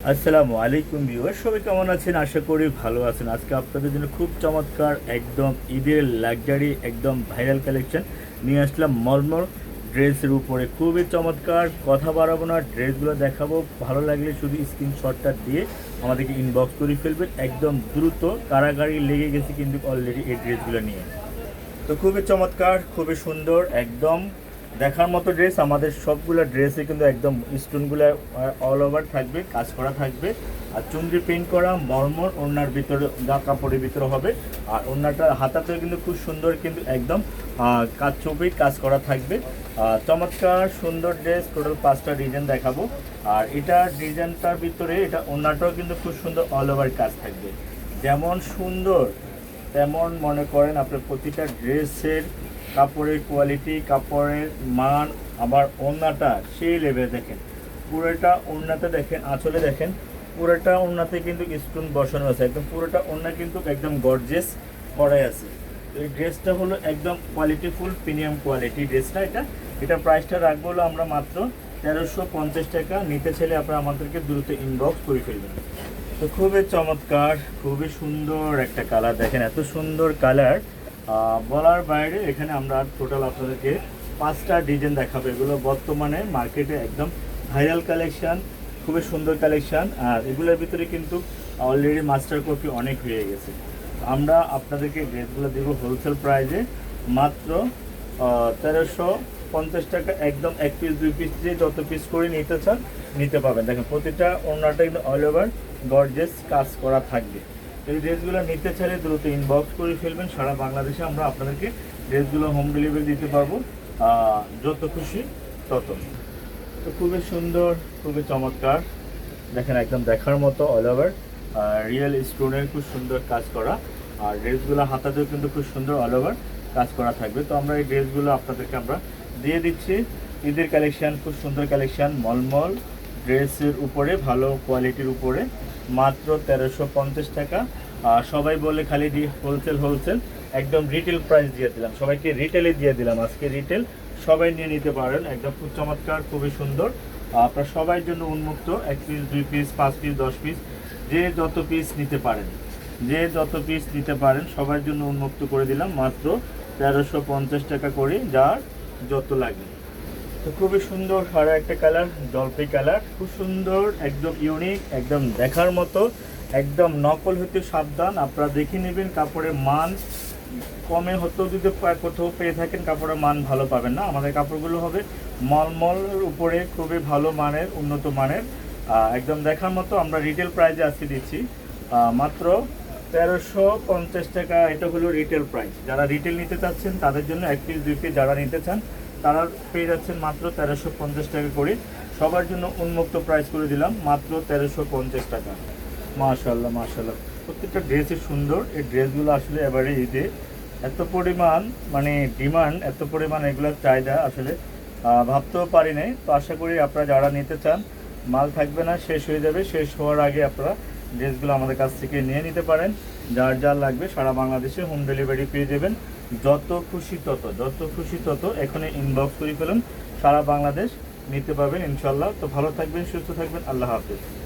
আসসালামু আলাইকুম ভিউয়ার সবাই কেমন আছেন? আশা করি ভালো আছেন। আজকে আপনাদের জন্য খুব চমৎকার, একদম ঈদের লাক্সারি একদম ভাইরাল কালেকশন নিয়ে আসলাম মলমল ড্রেসের উপরে। খুবই চমৎকার, কথা বাড়াবো না, ড্রেসগুলো দেখাবো। ভালো লাগলে শুধু স্ক্রিনশটটা দিয়ে আমাদেরকে ইনবক্স করে ফেলবেন। একদম দ্রুত কারাগারি লেগে গেছে কিন্তু অলরেডি এই ড্রেসগুলো নিয়ে। তো খুবই চমৎকার, খুবই সুন্দর, একদম দেখার মতো ড্রেস আমাদের সবগুলো ড্রেসে কিন্তু একদম স্টোনগুলো অল ওভার থাকবে, কাজ করা থাকবে। আর চুনরি পেন্ট করা, মর্মর ওনার ভিতরে, গা কাপড়ের ভিতরে হবে। আর ওনাটা হাতাতে কিন্তু খুব সুন্দর কিন্তু একদম কাজ ছবি কাজ করা থাকবে। চমৎকার সুন্দর ড্রেস টোটাল পাঁচটা ডিজাইন দেখাবো। আর এটা ডিজাইনটার ভিতরে, এটা ওনাটাও কিন্তু খুব সুন্দর অল ওভার কাজ থাকবে। যেমন সুন্দর, তেমন মনে করেন আপনার প্রতিটা ড্রেসের কাপড়ের কোয়ালিটি কাপড়ের মান, আবার ওড়নাটা সেই লেভেলে দেখেন। পুরোটা ওড়নাতে দেখেন, আঁচলে দেখেন, পুরোটা ওড়নাতে কিন্তু স্টোন বসানো আছে। একদম পুরোটা ওড়না কিন্তু একদম গর্জেস করাই আছে। এই ড্রেসটা হলো একদম কোয়ালিটিফুল প্রিমিয়াম কোয়ালিটি ড্রেসটা এটা? এটা প্রাইসটা রাখব হলো আমরা মাত্র তেরোশো পঞ্চাশ টাকা। নিতে চাইলে আপনারা আমাদেরকে দ্রুত ইনবক্স করে ফেলবেন। তো খুবই চমৎকার, খুবই সুন্দর একটা কালার দেখেন। এত সুন্দর কালার বলার বাইরে এখানে আমরা টোটাল আপনাদেরকে পাঁচটা ডিজাইন দেখাবো। এগুলো বর্তমানে মার্কেটে একদম ভাইরাল কালেকশন খুবই সুন্দর কালেকশান আর এগুলোর ভিতরে কিন্তু অলরেডি মাস্টার কপি অনেক হয়ে গেছে। আমরা আপনাদেরকে ড্রেসগুলো দেবো হোলসেল প্রাইজে মাত্র তেরোশো পঞ্চাশ টাকা একদম এক পিস দুই পিস দিয়ে যত পিস করে নিতে চান, নিতে পাবেন দেখেন, প্রতিটা ওনারটা কিন্তু অল ওভার গর্জেস কাজ করা থাকবে। এই ড্রেসগুলো নিতে চাইলে দ্রুত ইনবক্স করে ফেলবেন। সারা বাংলাদেশে আমরা আপনাদেরকে ড্রেসগুলো হোম ডেলিভারি দিতে পারব। যত খুশি তত। তো খুবই সুন্দর, খুবই চমৎকার। দেখেন, একদম দেখার মতো অল ওভার রিয়েল স্টোনের খুব সুন্দর কাজ করা। আর ড্রেসগুলো হাতাতেও কিন্তু খুব সুন্দর অল ওভার কাজ করা থাকবে। তো আমরা এই ড্রেসগুলো আপনাদেরকে আমরা দিয়ে দিচ্ছি। ঈদের কালেকশন খুব সুন্দর কালেকশন মলমল। ড্রেসের উপরে, ভালো কোয়ালিটির উপরে, মাত্র তেরোশো পঞ্চাশ টাকা। আর সবাই বলে খালি হোলসেল হোলসেল একদম রিটেল প্রাইস দিয়ে দিলাম। সবাইকে রিটেলে দিয়ে দিলাম। আজকে রিটেল সবাই নিয়ে নিতে পারেন। একদম খুব চমৎকার, খুবই সুন্দর। আপনার সবার জন্য উন্মুক্ত। এক পিস দুই পিস পাঁচ পিস দশ পিস যে যত পিস নিতে পারেন। যে যত পিস নিতে পারেন, সবার জন্য উন্মুক্ত করে দিলাম। মাত্র তেরোশো পঞ্চাশ টাকা করে, যার যত লাগে। তো খুবই সুন্দর সারা একটা কালার, জলপাই কালার। খুব সুন্দর, একদম ইউনিক একদম দেখার মতো, একদম নকল হতে সাবধান। আপনারা দেখে নেবেন কাপড়ের মান। কমে হতেও যদি কোথাও পেয়ে থাকেন, কাপড়ের মান ভালো পাবেন না। আমাদের কাপড়গুলো হবে মলমলের উপরে খুবই ভালো মানের, উন্নত মানের। একদম দেখার মতো আমরা রিটেল প্রাইজে আজকে দিচ্ছি। মাত্র তেরোশো পঞ্চাশ টাকা। এটা হলো রিটেল প্রাইস যারা রিটেল নিতে চাচ্ছেন, তাদের জন্য এক পিস দুই পিস যারা নিতে চান তারা পেয়ে যাচ্ছেন মাত্র তেরোশো পঞ্চাশ টাকা করে। সবার জন্য উন্মুক্ত প্রাইস করে দিলাম মাত্র তেরোশো পঞ্চাশ টাকা। মাশাল্লাহ মাশাল্লাহ প্রত্যেকটা ড্রেসই সুন্দর। এই ড্রেসগুলো আসলে এবারে ঈদে এত পরিমাণ মানে ডিমান্ড এত পরিমাণ এগুলোর চাহিদা আসলে ভাবতেও পারি নাই। তো আশা করি আপনারা যারা নিতে চান, মাল থাকবে না, শেষ হয়ে যাবে। শেষ হওয়ার আগে আপনারা ড্রেসগুলো আমাদের কাছ থেকে নিয়ে নিতে পারেন। যার যার লাগবে সারা বাংলাদেশে হোম ডেলিভারি পেয়ে যাবেন। যত খুশি তত, যত খুশি তত এখানে ইনবক্স করে ফেলুন। সারা বাংলাদেশ নিতে পারবেন, ইনশাল্লাহ। তো ভালো থাকবেন, সুস্থ থাকবেন। আল্লাহ হাফিজ।